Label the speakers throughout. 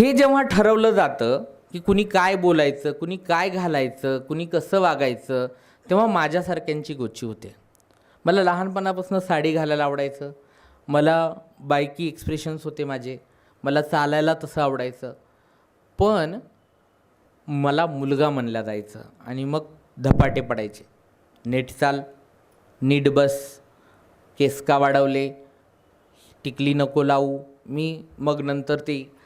Speaker 1: हे जेव्हा ठरवलं जातं की कुणी काय बोलायचं कुणी काय घालायचं कुणी कसं वागायचं तेव्हा माझ्यासारख्यांची गोची होते. मला लहानपणापासून साडी घालायला आवडायचं. मला बायकी एक्सप्रेशन्स होते माझे. मला चालायला तसं आवडायचं. पण मला मुलगा म्हणला जायचं आणि मग धपाटे पडायचे. नेट चाल नीट बस केस का वाढवले टिकली नको लावू. मी मग नंतर ते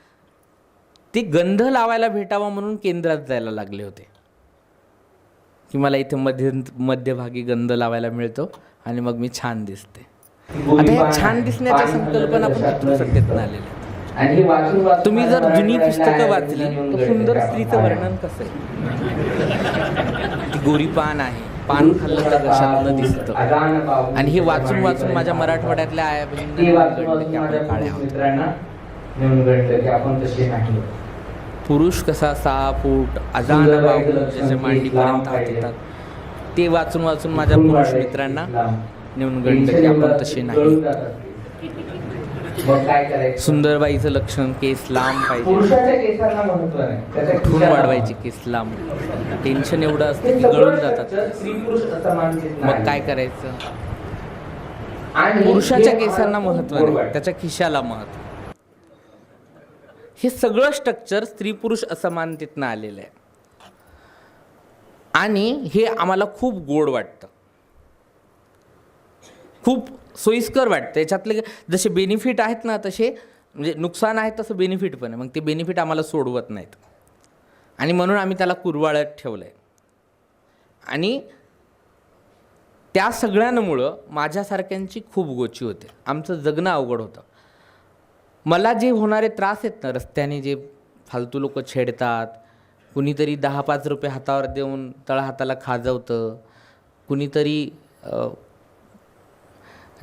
Speaker 1: ते गंध लावायला भेटावा म्हणून केंद्रात जायला लागले होते. की मला इथे मध्य मध्यभागी गंध लावायला मिळतो आणि मग मी छान दिसते. आता छान दिसण्याच्या संकल्पना पण पितृसत्तेतून आलेल्या तुम्ही जर जुनी पुस्तकं वाचली तर सुंदर स्त्रीचं वर्णन कसं आहे? गोरी पान आहे. पान खाल्लं तर कशातनं दिसतं. आणि हे वाचून वाचून माझ्या मराठवाड्यातल्या आया आपण काळ्या
Speaker 2: आपण तसे नाही.
Speaker 1: पुरुष कसा सहा फूट बाहू
Speaker 2: लक्षण,
Speaker 1: ज्याच्या मांडीपर्यंत हात. येतात ते वाचून वाचून माझ्या पुरुष. मित्रांना. नेऊन गणलं की आपण तसे नाही. सुंदरबाईचं लक्षण केस लांब पाहिजे.
Speaker 2: खिशाला
Speaker 1: वाढवायचे केस लांब. टेन्शन एवढं असतं की गळून जातात. मग. काय करायचं? पुरुषाच्या केसांना
Speaker 2: महत्त्व
Speaker 1: नाही. त्याच्या खिशाला महत्त्व. हे सगळं स्ट्रक्चर स्त्री पुरुष असमानतेतनं आलेलं आहे. आणि हे आम्हाला खूप गोड वाटतं. खूप सोयीस्कर वाटतं. याच्यातले जसे बेनिफिट आहेत ना तसे म्हणजे नुकसान आहे तसं बेनिफिट पण आहे. मग ते बेनिफिट आम्हाला सोडवत नाहीत. आणि म्हणून आम्ही त्याला कुरवाळत ठेवलं आहे आणि त्या सगळ्यांमुळं माझ्यासारख्यांची खूप गोची होते. आमचं जगणं अवघड होतं. मला जे होणारे त्रास आहेत ना रस्त्याने जे फालतू लोक छेडतात कुणीतरी दहा पाच रुपये हातावर देऊन तळहाताला खाजवतं कुणीतरी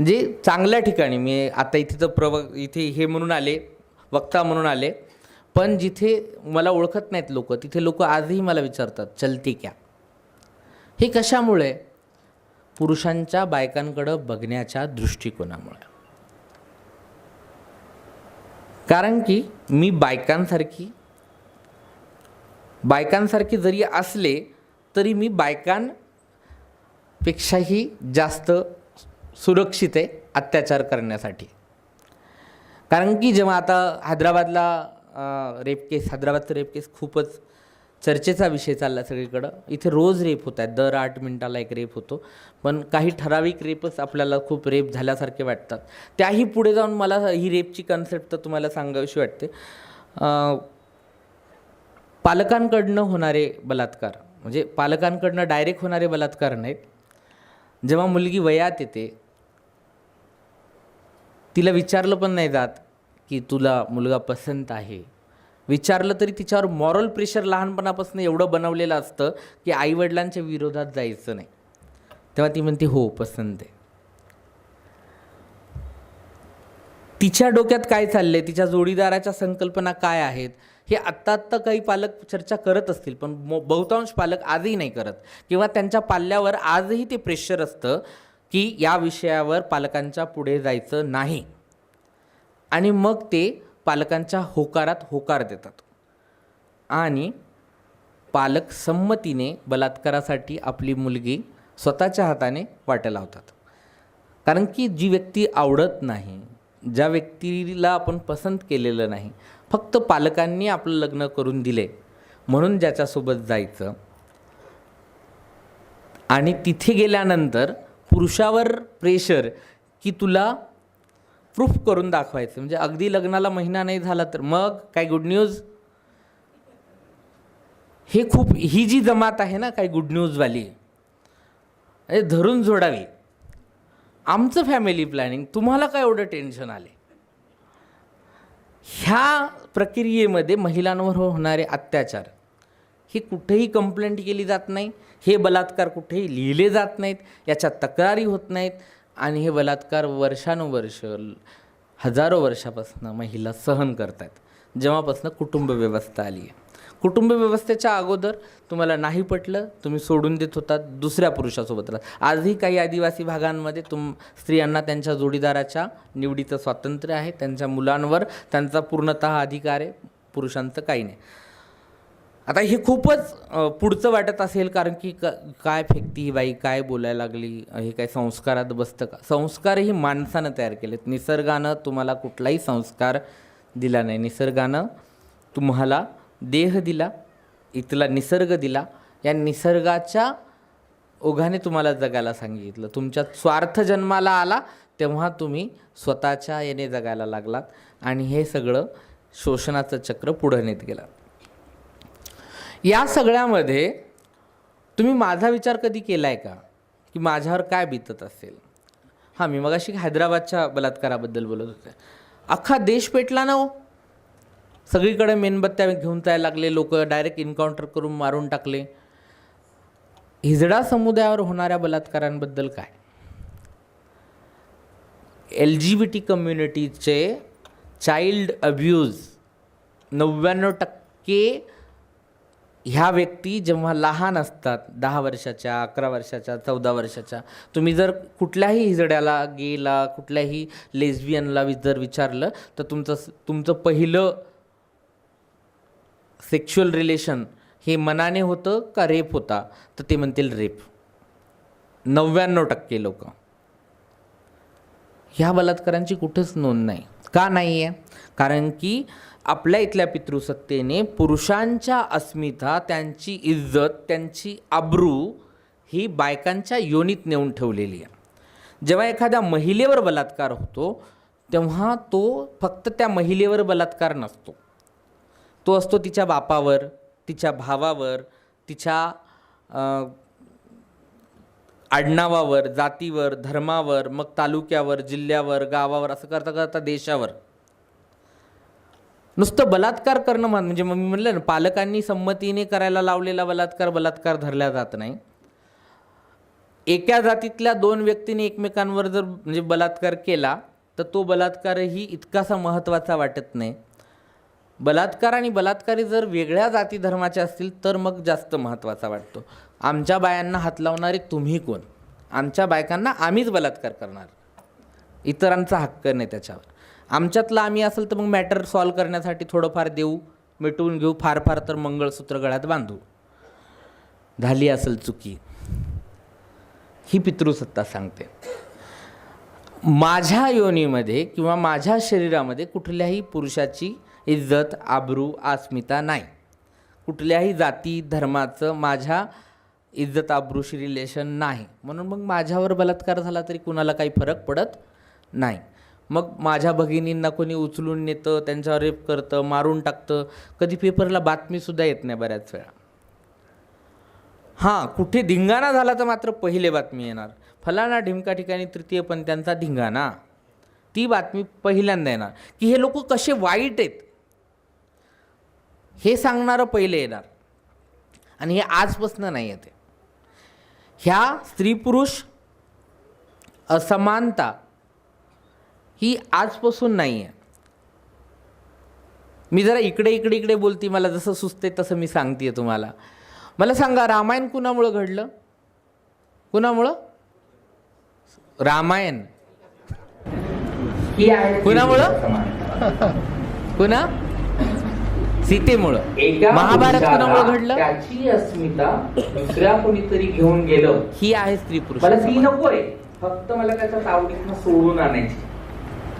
Speaker 1: जे चांगल्या ठिकाणी मी आता इथे तर प्रव इथे हे म्हणून आले वक्ता म्हणून आले पण जिथे मला ओळखत नाहीत लोक तिथे लोक आजही मला विचारतात चलती क्या हे कशामुळे? पुरुषांच्या बायकांकडं बघण्याच्या दृष्टिकोनामुळे. कारण की मी बायकांसारखी बायकांसारखी जरी असले तरी मी बायकांपेक्षाही जास्त सुरक्षित आहे अत्याचार करण्यासाठी. कारण की जेव्हा आता हैदराबादला रेप केस हैदराबादचा रेप केस खूपच चर्चेचा विषय चालला सगळीकडं. इथे रोज रेप होत आहेत. दर आठ मिनिटाला एक रेप होतो. पण काही ठराविक रेपच आपल्याला खूप रेप झाल्यासारखे वाटतात. त्याही पुढे जाऊन मला ही रेपची कन्सेप्ट तर तुम्हाला सांगावीशी वाटते. पालकांकडनं होणारे बलात्कार म्हणजे पालकांकडनं डायरेक्ट होणारे बलात्कार नाहीत. जेव्हा मुलगी वयात येते तिला विचारलं पण नाही जात की तुला मुलगा पसंत आहे. विचारलं तरी तिच्यावर मॉरल प्रेशर लहानपणापासून एवढं बनवलेलं असतं की आईवडिलांच्या विरोधात जायचं नाही. तेव्हा ती म्हणते हो पसंत आहे. तिच्या डोक्यात काय चाललंय? तिच्या जोडीदाराच्या संकल्पना काय आहेत? हे आत्ता आत्ता काही पालक चर्चा करत असतील पण मो बहुतांश पालक आजही नाही करत. किंवा त्यांच्या पाल्यावर आजही ते प्रेशर असतं की या विषयावर पालकांच्या पुढे जायचं नाही. आणि मग ते पालकांच्या होकारात होकार देतात. आणि पालक संमतीने बलात्कारासाठी आपली मुलगी स्वतःच्या हाताने वाट्या लावतात. कारण की जी व्यक्ती आवडत नाही ज्या व्यक्तीला आपण पसंत केलेलं नाही फक्त पालकांनी आपलं लग्न करून दिले म्हणून ज्याच्यासोबत जायचं. आणि तिथे गेल्यानंतर पुरुषावर प्रेशर की तुला प्रूफ करून दाखवायचं. म्हणजे अगदी लग्नाला महिना नाही झाला तर मग काय गुड न्यूज हे खूप ही जी जमात आहे ना काय गुड न्यूजवाली धरून जोडावी. आमचं फॅमिली प्लॅनिंग तुम्हाला काय एवढं टेन्शन आले? ह्या प्रक्रियेमध्ये महिलांवर होणारे अत्याचार हे कुठेही कंप्लेंट केली जात नाही हे बलात्कार कुठेही लिहिले जात नाहीत याच्या तक्रारी होत नाहीत. आणि हे बलात्कार वर्षानुवर्ष हजारो वर्षापासून महिला सहन करत आहेत जेव्हापासून कुटुंब व्यवस्था आली आहे. कुटुंब व्यवस्थेच्या अगोदर तुम्हाला नाही पटलं तुम्ही सोडून देत होतात दुसऱ्या पुरुषासोबत राहत. आजही काही आदिवासी भागांमध्ये तुम स्त्रियांना त्यांच्या जोडीदाराच्या निवडीचं स्वातंत्र्य आहे. त्यांच्या मुलांवर त्यांचा पूर्णतः अधिकार आहे. पुरुषांचं काही नाही. आता हे खूपच पुढचं वाटत असेल कारण की क काय फेकती ही बाई काय बोलायला लागली हे काय संस्कारात बसतं का? संस्कार ही माणसानं तयार केलेत. निसर्गानं तुम्हाला कुठलाही संस्कार दिला नाही. निसर्गानं तुम्हाला देह दिला इथला निसर्ग दिला. या निसर्गाच्या ओघाने तुम्हाला जगायला सांगितलं. तुमच्या स्वार्थ जन्माला आला तेव्हा तुम्ही स्वतःच्या याने जगायला लागलात. आणि हे सगळं शोषणाचं चक्र पुढं नेत गेलं या सगळ्यामध्ये तुम्ही माझा विचार कधी केला आहे का? की माझ्यावर काय बीतत असेल? हां मी मगाशी हैदराबादच्या बलात्काराबद्दल बोलत होते. अख्खा देश पेटला ना हो. सगळीकडे मेणबत्त्या घेऊन जायला लागले लोक डायरेक्ट इन्काउंटर करून मारून टाकले. हिजडा समुदायावर होणाऱ्या बलात्कारांबद्दल काय? एल जी बी टी कम्युनिटीचे चाइल्ड अब्यूज नव्याण्णव टक्के ह्या व्यक्ती जेव्हा लहान असतात दहा वर्षाच्या अकरा वर्षाच्या चौदा वर्षाच्या तुम्ही जर कुठल्याही हिजड्याला गेला कुठल्याही लेस्बियनला जर विचारलं तर तुमचं तुमचं पहिलं सेक्शुअल रिलेशन हे मनाने होतं का रेप होता? तर ते म्हणतील रेप नव्याण्णव टक्के लोक. ह्या बलात्कारांची कुठेच नोंद नाही. का नाही आहे कारण की आपल्या इथल्या पितृसत्तेने पुरुषांच्या अस्मिता त्यांची इज्जत त्यांची आब्रू ही बायकांच्या योनीत नेऊन ठेवलेली आहे. जेव्हा एखाद्या महिलेवर बलात्कार होतो तेव्हा तो फक्त त्या महिलेवर बलात्कार नसतो. तो असतो तिच्या बापावर तिच्या भावावर तिच्या आडनावावर जातीवर धर्मावर मग तालुक्यावर जिल्ह्यावर गावावर असं करता करता देशावर. नुसतं बलात्कार करणं म्हणजे मग मी म्हणलं ना पालकांनी संमतीने करायला लावलेला बलात्कार बलात्कार धरला जात नाही. एका जातीतल्या दोन व्यक्तींनी एकमेकांवर जर म्हणजे बलात्कार केला तर तो बलात्कारही इतकासा महत्त्वाचा वाटत नाही. बलात्कार आणि बलात्कारी जर वेगळ्या जाती धर्माचे असतील तर मग जास्त महत्त्वाचा वाटतो. आमच्या बायांना हात लावणारे तुम्ही कोण? आमच्या बायकांना आम्हीच बलात्कार करणार. इतरांचा हक्क नाही त्याच्यावर. आमच्यातला आम्ही असेल तर मग मॅटर सॉल्व करण्यासाठी थोडंफार देऊ मिटवून घेऊ फार फार तर मंगळसूत्र गळ्यात बांधू. झाली असेल चुकी. ही पितृसत्ता सांगते. माझ्या योनीमध्ये किंवा माझ्या शरीरामध्ये कुठल्याही पुरुषाची इज्जत आबरू अस्मिता नाही. कुठल्याही जाती धर्माचं माझ्या इज्जत आबरूशी रिलेशन नाही. म्हणून मग माझ्यावर बलात्कार झाला तरी कुणाला काही फरक पडत नाही. मग माझ्या भगिनींना कोणी उचलून नेतं त्यांच्यावर रेप करतं मारून टाकतं कधी पेपरला बातमीसुद्धा येत नाही बऱ्याच वेळा. हां कुठे धिंगाणा झाला तर मात्र पहिले बातमी येणार. फलाना ढिमका ठिकाणी तृतीय पंथांचा धिंगाणा. ती बातमी पहिल्यांदा येणार. की हे लोक कसे वाईट आहेत? हे सांगणारं पहिले येणार. आणि हे आजपासनं नाही येते ह्या स्त्री पुरुष असमानता ही आजपासून नाही आहे मी जरा इकडे इकडे इकडे बोलते मला जसं सुचते तसं मी सांगते तुम्हाला. मला सांगा रामायण कुणामुळं घडलं? कुणामुळं? रामायण.
Speaker 2: आहे
Speaker 1: कुणामुळं? कुणा? सीतेमुळं. महाभारत कुणामुळं घडलं?
Speaker 2: त्याची अस्मिता दुसऱ्या कोणीतरी घेऊन गेलं.
Speaker 1: ही आहे स्त्री पुरुष.
Speaker 2: मला ती नकोय. फक्त मला त्याच्या तावडीतनं सोडून आणायची.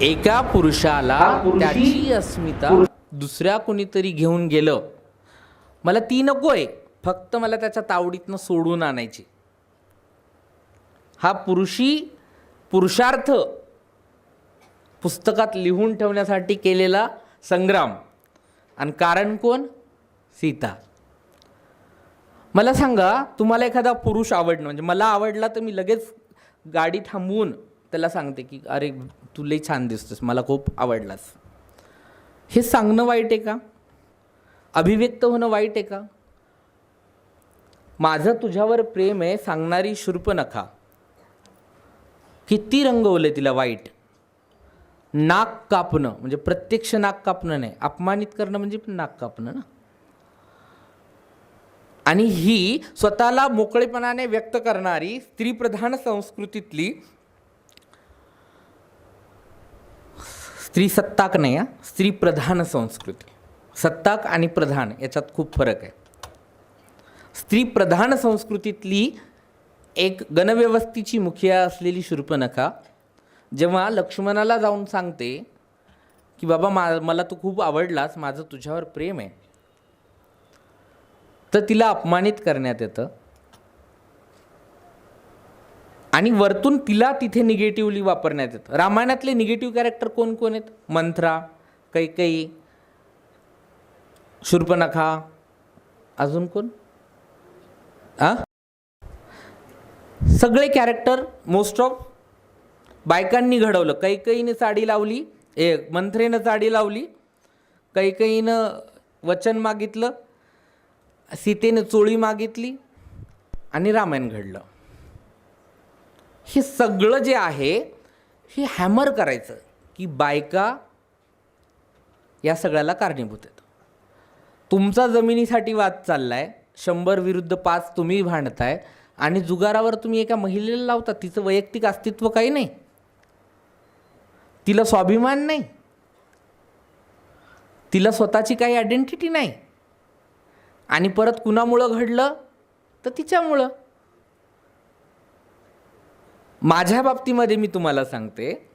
Speaker 1: एका पुरुषाला
Speaker 2: पुरुषी-
Speaker 1: त्याची अस्मिता दुसऱ्या कुणीतरी घेऊन गेलं. मला ती नकोय. फक्त मला त्याच्या तावडीतनं सोडून आणायची. हा पुरुषी पुरुषार्थ पुस्तकात लिहून ठेवण्यासाठी केलेला संग्राम. आणि कारण कोण? सीता. मला सांगा तुम्हाला एखादा पुरुष आवडणं म्हणजे मला आवडला तर मी लगेच गाडी थांबवून त्याला सांगते की अरे तू लई छान दिसतोस मला खूप आवडलास. हे सांगणं वाईट आहे का? अभिव्यक्त होणं वाईट आहे का? माझं तुझ्यावर प्रेम आहे सांगणारी शूर्पनखा किती रंगवले तिला वाईट. नाक कापणं म्हणजे प्रत्यक्ष नाक कापणं नाही अपमानित करणं म्हणजे पण नाक कापणं ना. आणि ही स्वतःला मोकळेपणाने व्यक्त करणारी स्त्रीप्रधान संस्कृतीतली स्त्री सत्ताक नाही हा स्त्रीप्रधान संस्कृती. सत्ताक आणि प्रधान याच्यात खूप फरक आहे. स्त्री प्रधान संस्कृतीतली एक गणव्यवस्थेची मुखिया असलेली शूर्पणखा जेव्हा लक्ष्मणाला जाऊन सांगते की बाबा मा मला तू खूप आवडलास माझं तुझ्यावर प्रेम आहे. तर तिला अपमानित करण्यात येतं. आणि वरतून तिला तिथे निगेटिव्हली वापरण्यात येतं. रामायणातले निगेटिव्ह कॅरेक्टर कोण कोण आहेत? मंथरा कैकई शूर्पणखा अजून कोण? आ? सगळे कॅरेक्टर मोस्ट ऑफ बायकांनी घडवलं. कैकईने साडी लावली ए मंथरेनं साडी लावली कैकईनं वचन मागितलं सीतेनं चोळी मागितली आणि रामायण घडलं. हे सगळं जे आहे हे हॅमर करायचं की बायका या सगळ्याला कारणीभूत आहेत. तुमचा जमिनीसाठी वाद चाललाय शंभर विरुद्ध पाच तुम्ही भांडताय आणि जुगारावर तुम्ही एका महिलेला लावता तिचं वैयक्तिक अस्तित्व काही नाही. तिला स्वाभिमान नाही. तिला स्वतःची काही आयडेंटिटी नाही. आणि परत कुणामुळं घडलं? तर तिच्यामुळं. माझ्या बाबतीमध्ये मी तुम्हाला सांगते.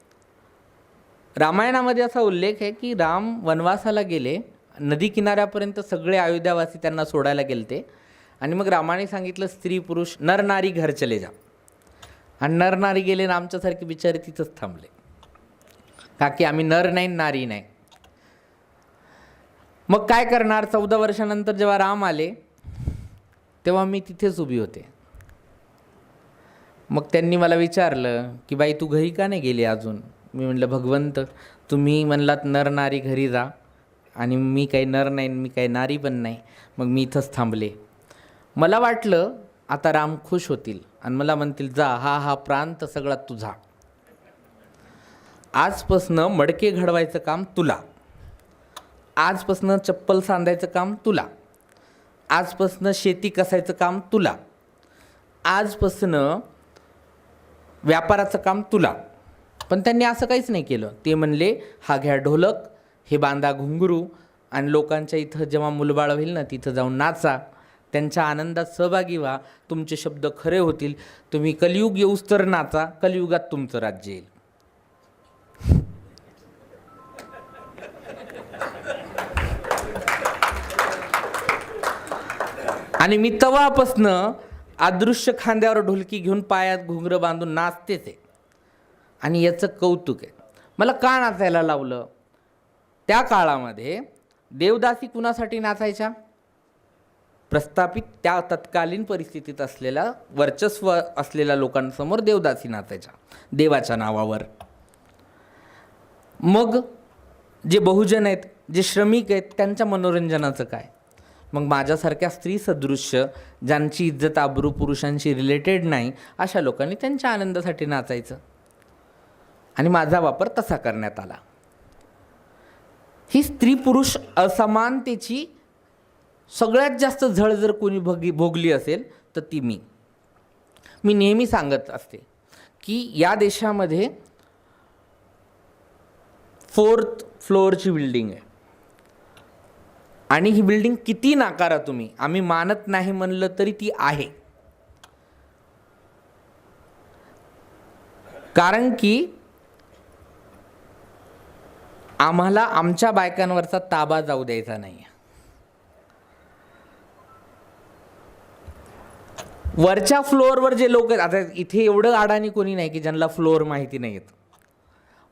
Speaker 1: रामायणामध्ये असा उल्लेख आहे की राम वनवासाला गेले. नदी किनाऱ्यापर्यंत सगळे अयोध्यावासी त्यांना सोडायला गेलते. आणि मग रामाने सांगितलं स्त्री पुरुष नरनारी घर चले जा. आणि नरनारी गेले रामच्यासारखे आमच्यासारखे बिचारे तिथंच थांबले. का की आम्ही नर नाही नारी नाही. मग काय करणार? चौदा वर्षानंतर जेव्हा राम आले तेव्हा मी तिथेच उभी होते. मग त्यांनी मला विचारलं की बाई तू घरी का नाही गेली अजून? मी म्हटलं भगवंत तुम्ही म्हणलात नर नारी घरी जा आणि मी काही नर नाही मी काही नारी पण नाही. मग मी इथंच थांबले. मला वाटलं आता राम खुश होतील आणि मला म्हणतील जा हा हा प्रांत सगळा तुझा. आजपासनं मडके घडवायचं काम तुला. आजपासनं चप्पल सांधायचं काम तुला. आजपासनं शेती कसायचं काम तुला. आजपासनं व्यापाराचं काम तुला. पण त्यांनी असं काहीच नाही केलं. ते म्हणले हा घ्या ढोलक हे बांधा घुंगरू आणि लोकांच्या इथं जेव्हा मुलबाळ होईल ना तिथं जाऊन नाचा. त्यांच्या आनंदात सहभागी व्हा. तुमचे शब्द खरे होतील. तुम्ही कलियुग येऊस तर नाचा. कलियुगात तुमचं राज्य येईल. आणि मी तवापासनं अदृश्य खांद्यावर ढोलकी घेऊन पायात घुंगरं बांधून नाचतेच आहे. आणि याचं कौतुक आहे. मला का नाचायला लावलं? त्या काळामध्ये देवदासी कुणासाठी नाचायच्या? प्रस्थापित त्या तत्कालीन परिस्थितीत असलेल्या वर्चस्व असलेल्या लोकांसमोर देवदासी नाचायच्या देवाच्या नावावर. मग जे बहुजन आहेत जे श्रमिक आहेत त्यांच्या मनोरंजनाचं काय? मग माझ्यासारख्या स्त्री सदृश्य ज्यांची इज्जत आबरू पुरुषांशी रिलेटेड नाही अशा लोकांनी त्यांच्या आनंदासाठी नाचायचं. आणि माझा वापर तसा करण्यात आला. ही स्त्री पुरुष असमानतेची सगळ्यात जास्त झळ जर कोणी भोगी भोगली असेल तर ती मी. मी नेहमी सांगत असते की या देशामध्ये फोर्थ फ्लोअरची बिल्डिंग आहे. आणि ही बिल्डिंग किती नाकारा तुम्ही? आम्ही मानत नाही म्हणलं तरी ती आहे. कारण की आम्हाला आमच्या बायकांवरचा ताबा जाऊ द्यायचा नाही वरच्या फ्लोअरवर जे लोक आता इथे एवढं अडाणी कोणी नाही की ज्यांना फ्लोअर माहिती नाही आहेत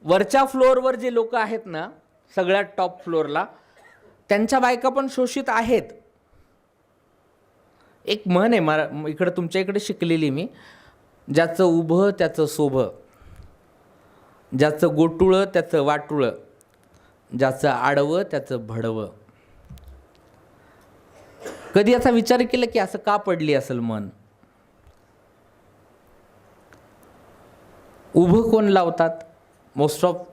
Speaker 1: वरच्या फ्लोअरवर जे लोक आहेत ना सगळ्यात टॉप फ्लोअरला त्यांच्या बायका पण शोषित आहेत. एक म्हण आहे मरा इकडं तुमच्या इकडे शिकलेली मी. ज्याचं उभं त्याचं सोभं. ज्याचं गोटुळं त्याचं वाटुळं. ज्याचं आडवं त्याचं भडवं. कधी असा विचार केला की असं का पडली असेल मन? उभं कोण लावतात? मोस्ट ऑफ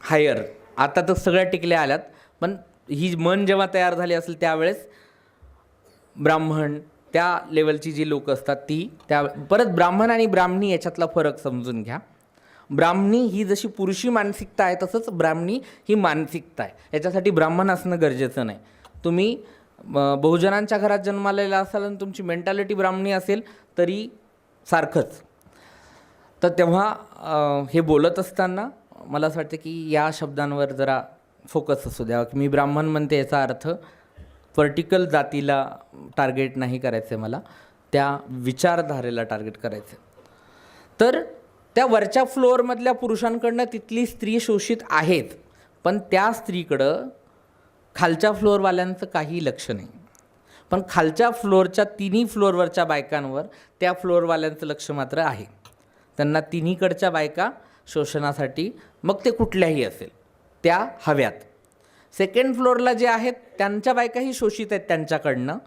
Speaker 1: हायर आता तर सगळ्या टिकल्या आल्यात पण ही मन जेव्हा तयार झाली असेल त्यावेळेस ब्राह्मण त्या लेवलची जी लोक असतात ती त्या परत ब्राह्मण आणि ब्राह्मणी याच्यातला फरक समजून घ्या. ब्राह्मणी ही जशी पुरुषी मानसिकता आहे तसंच ब्राह्मणी ही मानसिकता आहे. याच्यासाठी ब्राह्मण असणं गरजेचं नाही. तुम्ही बहुजनांच्या घरात जन्मालेला असाल आणि तुमची मेंटॅलिटी ब्राह्मणी असेल तरी सारखंच. तर तेव्हा हे बोलत असताना मला असं वाटतं की या शब्दांवर जरा फोकस असू द्यावा की मी ब्राह्मण म्हणते याचा अर्थ पर्टिकल जातीला टार्गेट नाही करायचं आहे मला. त्या विचारधारेला टार्गेट करायचं आहे तर त्या वरच्या फ्लोअरमधल्या पुरुषांकडनं तिथली स्त्री शोषित आहेत. पण त्या स्त्रीकडं खालच्या फ्लोअरवाल्यांचं काही लक्ष नाही. पण खालच्या फ्लोअरच्या तिन्ही फ्लोअरवरच्या बायकांवर त्या फ्लोअरवाल्यांचं लक्ष मात्र आहे. त्यांना तिन्हीकडच्या बायका शोषणासाठी मग ते कुठल्याही असेल. त्या हव्यात. सेकंड फ्लोअरला जे आहेत त्यांच्या बायकाही शोषित आहेत त्यांच्याकडनं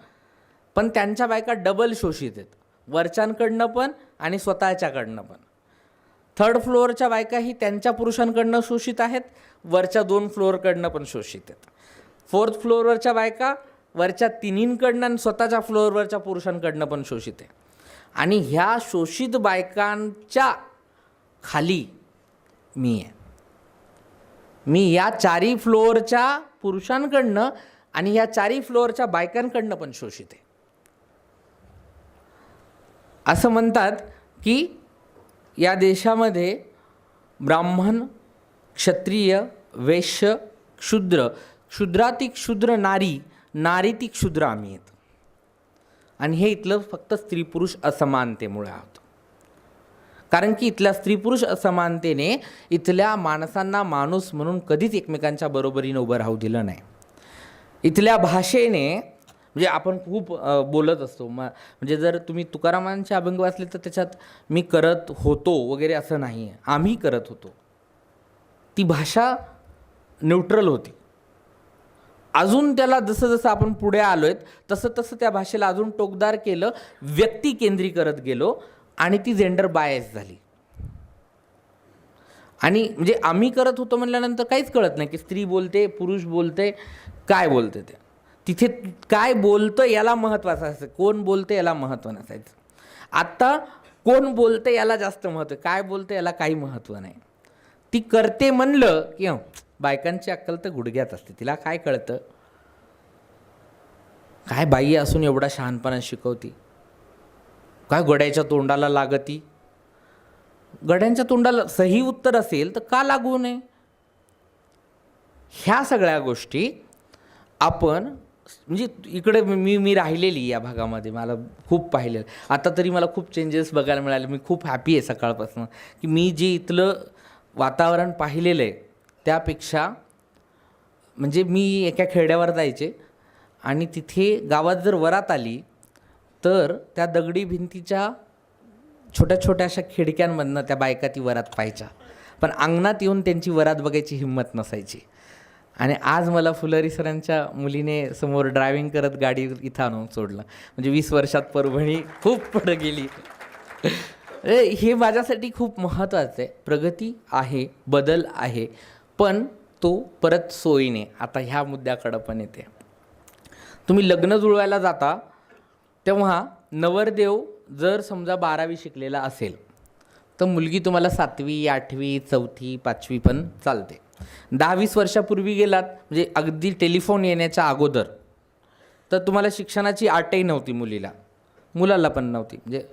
Speaker 1: पण त्यांच्या बायका डबल शोषित आहेत. वरच्यांकडनं पण आणि स्वतःच्याकडनं पण. थर्ड फ्लोअरच्या बायकाही त्यांच्या पुरुषांकडनं शोषित आहेत वरच्या दोन फ्लोअरकडनं पण शोषित आहेत. फोर्थ फ्लोअरवरच्या बायका वरच्या तिन्हींकडनं आणि स्वतःच्या फ्लोअरवरच्या पुरुषांकडनं पण शोषित आहे आणि ह्या शोषित बायकांच्या खाली मी आहे. मी या चारी फ्लोअरच्या पुरुषांकडनं आणि या चारी फ्लोअरच्या बायकांकडनं पण शोषित आहे. असं म्हणतात की या देशामध्ये ब्राह्मण क्षत्रिय वैश्य क्षुद्र क्षुद्रातिक क्षुद्र नारी नारीतिक क्षुद्र आम्ही आहेत. आणि हे इथलं फक्त स्त्री पुरुष असमानतेमुळे आहोत. कारण की इथल्या स्त्री पुरुष असमानतेने इथल्या माणसांना माणूस म्हणून कधीच एकमेकांच्या बरोबरीनं उभं राहू दिलं नाही. इथल्या भाषेने म्हणजे आपण खूप बोलत असतो. म म्हणजे जर तुम्ही तुकारामांचे अभंग वाचले तर त्याच्यात मी करत होतो वगैरे असं नाही आहे आम्ही करत होतो. ती भाषा न्यूट्रल होती. अजून त्याला जसं जसं आपण पुढे आलो आहेत तसं तसं त्या भाषेला अजून टोकदार केलं व्यक्ती केंद्री करत गेलो आणि ती जेंडर बायस झाली. आणि म्हणजे आम्ही करत होतो म्हणल्यानंतर काहीच कळत नाही की स्त्री बोलते पुरुष बोलते काय बोलते ते. तिथे काय बोलतं याला महत्त्वाचं असायचं. कोण बोलते याला महत्त्व नसायचं. आत्ता कोण बोलते याला जास्त महत्त्व काय बोलते याला काही महत्त्व नाही. ती करते म्हणलं की बायकांची अक्कल तर गुडघ्यात असते तिला काय कळतं? काय बाई असून एवढा शहाणपणा शिकवती? काय गड्याच्या तोंडाला लागती? गड्यांच्या तोंडाला सही उत्तर असेल तर का लागू नये? ह्या सगळ्या गोष्टी आपण म्हणजे इकडे मी मी राहिलेली या भागामध्ये मला खूप पाहिलेलं. आता तरी मला खूप चेंजेस बघायला मिळाले. मी खूप हॅपी आहे सकाळपासून. की मी जे इथलं वातावरण पाहिलेलं आहे त्यापेक्षा म्हणजे मी एका खेड्यावर जायचे आणि तिथे गावात जर वरात आली तर त्या दगडी भिंतीच्या छोट्या छोट्या अशा खिडक्यांमधनं त्या बायका ती वरात पाहायच्या. पण अंगणात येऊन त्यांची वरात बघायची हिंमत नसायची. आणि आज मला फुलरी सरांच्या मुलीने समोर ड्रायव्हिंग करत गाडी इथं आणून सोडलं. म्हणजे वीस वर्षात परभणी खूप पुढे गेली. ए, हे माझ्यासाठी खूप महत्त्वाचं आहे. प्रगती आहे बदल आहे. पण तो परत सोयीने. आता ह्या मुद्द्याकडं पण येते. तुम्ही लग्न जुळवायला जाता तेव्हा नवरदेव जर समजा बारावी शिकलेला असेल तर मुलगी तुम्हाला सातवी आठवी चौथी पाचवी पण चालते. दहा वीस वर्षापूर्वी गेलात म्हणजे अगदी टेलिफोन येण्याच्या अगोदर तर तुम्हाला शिक्षणाची आटही नव्हती मुलीला. मुलाला पण नव्हती. म्हणजे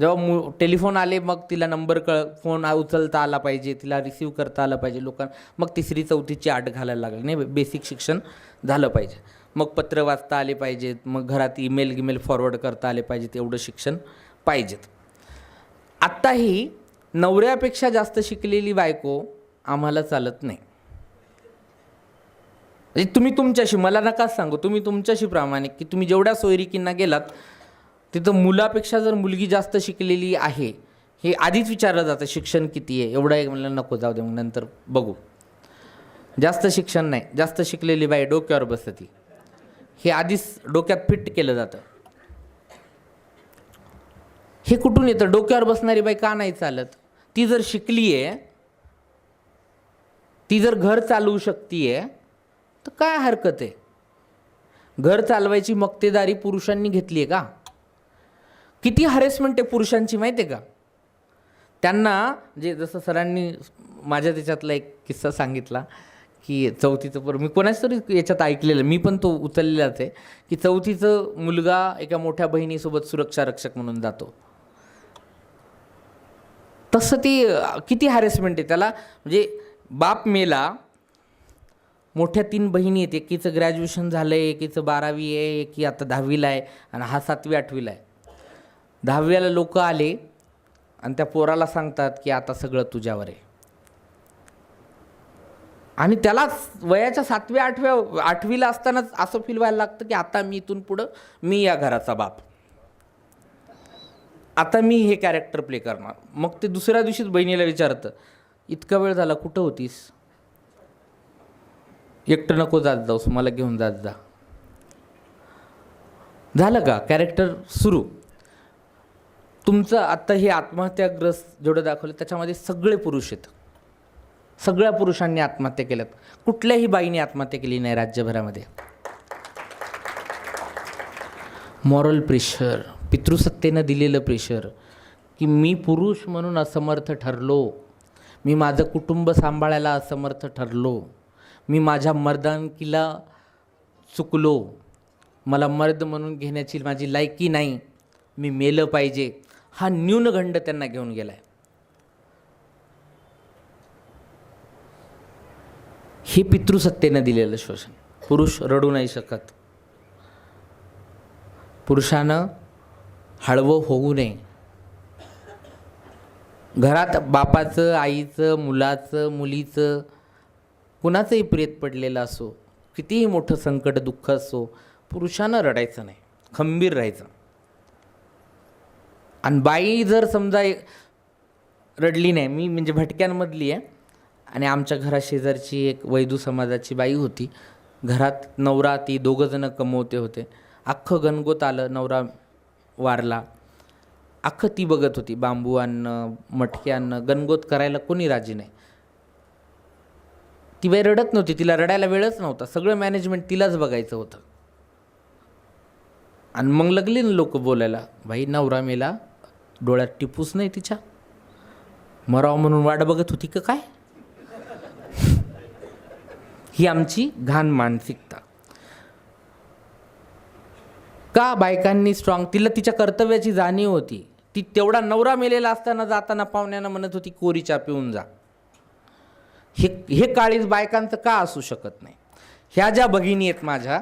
Speaker 1: जेव्हा मु टेलिफोन आले मग तिला नंबर कळ फोन उचलता आला पाहिजे तिला रिसीव करता आला पाहिजे लोकांना मग तिसरी चौथीची आट घालायला लागली. नाही बेसिक शिक्षण झालं पाहिजे. मग पत्र वाचता आले पाहिजेत मग घरात ईमेल गिमेल फॉरवर्ड करता आले पाहिजेत एवढं शिक्षण पाहिजेत. आत्ताही नवऱ्यापेक्षा जास्त शिकलेली बायको आम्हाला चालत नाही. म्हणजे तुम्ही तुमच्याशी मला नकाच सांगू तुम्ही तुमच्याशी प्रामाणिक की तुम्ही जेवढ्या सोयरिकींना गेलात तिथं मुलापेक्षा जर मुलगी जास्त शिकलेली आहे हे आधीच विचारलं जातं शिक्षण किती आहे? एवढं एक मला नको जाऊ दे मग नंतर बघू. जास्त शिक्षण नाही जास्त शिकलेली बाई डोक्यावर बसती. हे आधीच डोक्यात फिट केलं जातं. हे कुठून येतं? डोक्यावर बसणारी बाई का नाही चालत? ती जर शिकली आहे ती जर घर चालवू शकतीये तर काय हरकत आहे? घर चालवायची मक्तेदारी पुरुषांनी घेतली आहे का? किती हरेसमेंट आहे पुरुषांची माहिती आहे का? त्यांना जे जसं सरांनी माझ्या त्याच्यातला एक किस्सा सांगितला की चौथीचं पर. मी कोणाच तरी याच्यात ऐकलेलं मी पण तो उचललेलाच आहे की चौथीचं मुलगा एका मोठ्या बहिणीसोबत सुरक्षा रक्षक म्हणून जातो. तसं ती किती हॅरेसमेंट आहे. त्याला म्हणजे बाप मेला मोठ्या तीन बहिणी आहेत. एकीचं ग्रॅज्युएशन झालं आहे एकीचं बारावी आहे एकी आता दहावीला आहे आणि हा सातवी आठवीला आहे. दहावीला लोक आले आणि त्या पोराला सांगतात की आता सगळं तुझ्यावर आहे. आणि त्याला वयाच्या सातव्या आठव्या आठवीला असतानाच असं फील व्हायला लागतं की आता मी इथून पुढं मी या घराचा बाप. आता मी हे कॅरेक्टर प्ले करणार. मग ते दुसऱ्या दिवशीच बहिणीला विचारतं इतका वेळ झाला कुठं होतीस? एकटं नको जात जाऊस मला घेऊन जात जा. झालं का? कॅरेक्टर सुरू. तुमचं आत्ता हे आत्महत्याग्रस्त जेवढं दाखवलं त्याच्यामध्ये सगळे पुरुष आहेत. सगळ्या पुरुषांनी आत्महत्या केल्यात. कुठल्याही बाईने आत्महत्या केली नाही राज्यभरामध्ये. मॉरल प्रेशर पितृसत्तेनं दिलेलं प्रेशर की मी पुरुष म्हणून असमर्थ ठरलो मी माझं कुटुंब सांभाळायला असमर्थ ठरलो मी माझ्या मर्दानकीला चुकलो मला मर्द म्हणून घेण्याची माझी लायकी नाही मी मेलं पाहिजे हा न्यूनगंड त्यांना घेऊन गेला आहे हे पितृसत्तेनं दिलेलं शोषण पुरुष रडू नाही शकत. पुरुषानं हळवं होऊ नये. घरात बापाचं आईचं मुलाचं मुलीचं कुणाचंही प्रेत पडलेलं असो कितीही मोठं संकट दुःख असो पुरुषानं रडायचं नाही. खंबीर राहायचं. आणि बाई जर समजा रडली नाही मी म्हणजे भटक्यांमधली आहे आणि आमच्या घरा शेजारची एक वैदू समाजाची बाई होती. घरात नवरा ती दोघंजणं कमवते होते. अख्खं गणगोत आलं नवरा वारला. अख्खं ती बघत होती बांबू आणणं मटके आणणं गणगोत करायला कोणी राजी नाही. ती बाई रडत नव्हती तिला रडायला वेळच नव्हता. सगळं मॅनेजमेंट तिलाच बघायचं होतं. आणि मग लागली ना लोक बोलायला भाई नवरा मेला डोळ्यात टिपूस नाही तिच्या? मराव म्हणून वाट बघत होती का काय? ही आमची घाण मानसिकता. का बायकांनी स्ट्रॉंग तिला तिच्या कर्तव्याची जाणीव होती. ती तेवढा नवरा मेलेला असताना जाताना पाहुण्यांना म्हणत होती कोरी चा पिऊन जा. हे हे काळीज बायकांचं का असू शकत नाही? ह्या ज्या भगिनी आहेत माझ्या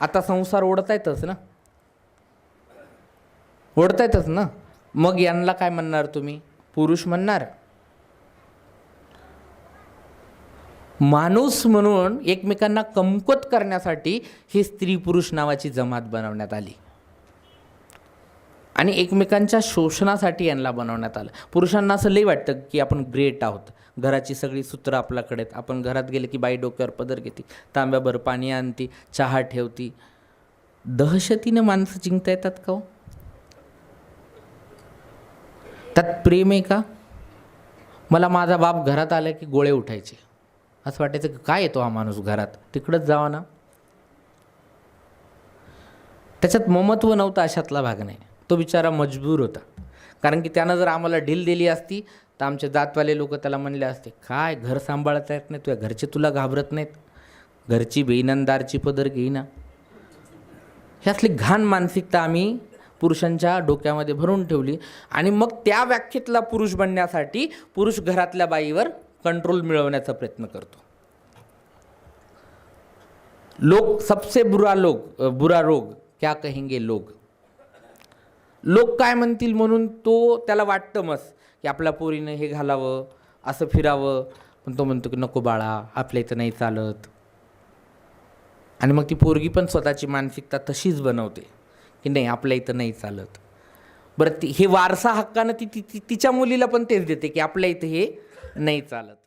Speaker 1: आता संसार ओढतायतच ना? ओढतायतच ना? मग यांना काय म्हणणार तुम्ही? पुरुष म्हणणार? माणूस म्हणून एकमेकांना कमकुवत करण्यासाठी ही स्त्री पुरुष नावाची जमात बनवण्यात आली. आणि एकमेकांच्या शोषणासाठी यांना बनवण्यात आलं. पुरुषांना असं लई वाटतं की आपण ग्रेट आहोत. घराची सगळी सूत्रं आपल्याकडे आहेत. आपण घरात गेले की बाई डोक्यावर पदर घेते तांब्याभर पाणी आणते चहा ठेवती. दहशतीनं माणसं जिंकता येतात का हो? त्यात प्रेम आहे का? मला माझा बाप घरात आला की गोळे उठायचे. असं वाटायचं की काय येतो हा माणूस घरात? तिकडंच जावा ना. त्याच्यात ममत्व नव्हतं अशातला भाग नाही. तो बिचारा मजबूर होता. कारण की त्यानं जर आम्हाला ढील दिली असती तर आमचे जातवाले लोक त्याला म्हणले असते काय घर सांभाळता येत नाही तुझ्या घरचे तुला घाबरत नाहीत? घरची बेईनंदारची पदर घेईना ह्यातली घाण मानसिकता आम्ही पुरुषांच्या डोक्यामध्ये भरून ठेवली. आणि मग त्या व्याख्येतला पुरुष बनण्यासाठी पुरुष घरातल्या बाईवर कंट्रोल मिळवण्याचा प्रयत्न करतो. लोग सबसे बुरा लोग बुरा रोग क्या कहेंगे लोग? लोक काय म्हणतील म्हणून तो त्याला वाटतं मस्त की आपल्या पोरीनं हे घालावं असं फिरावं पण तो म्हणतो की नको बाळा आपल्या इथं नाही चालत. आणि मग ती पोरगी पण स्वतःची मानसिकता तशीच बनवते की नाही आपल्या इथं नाही चालत. बरं ती हे वारसा हक्कानं ती ती ती- तिच्या मुलीला पण तेच देते की आपल्या इथं हे नाही चालत.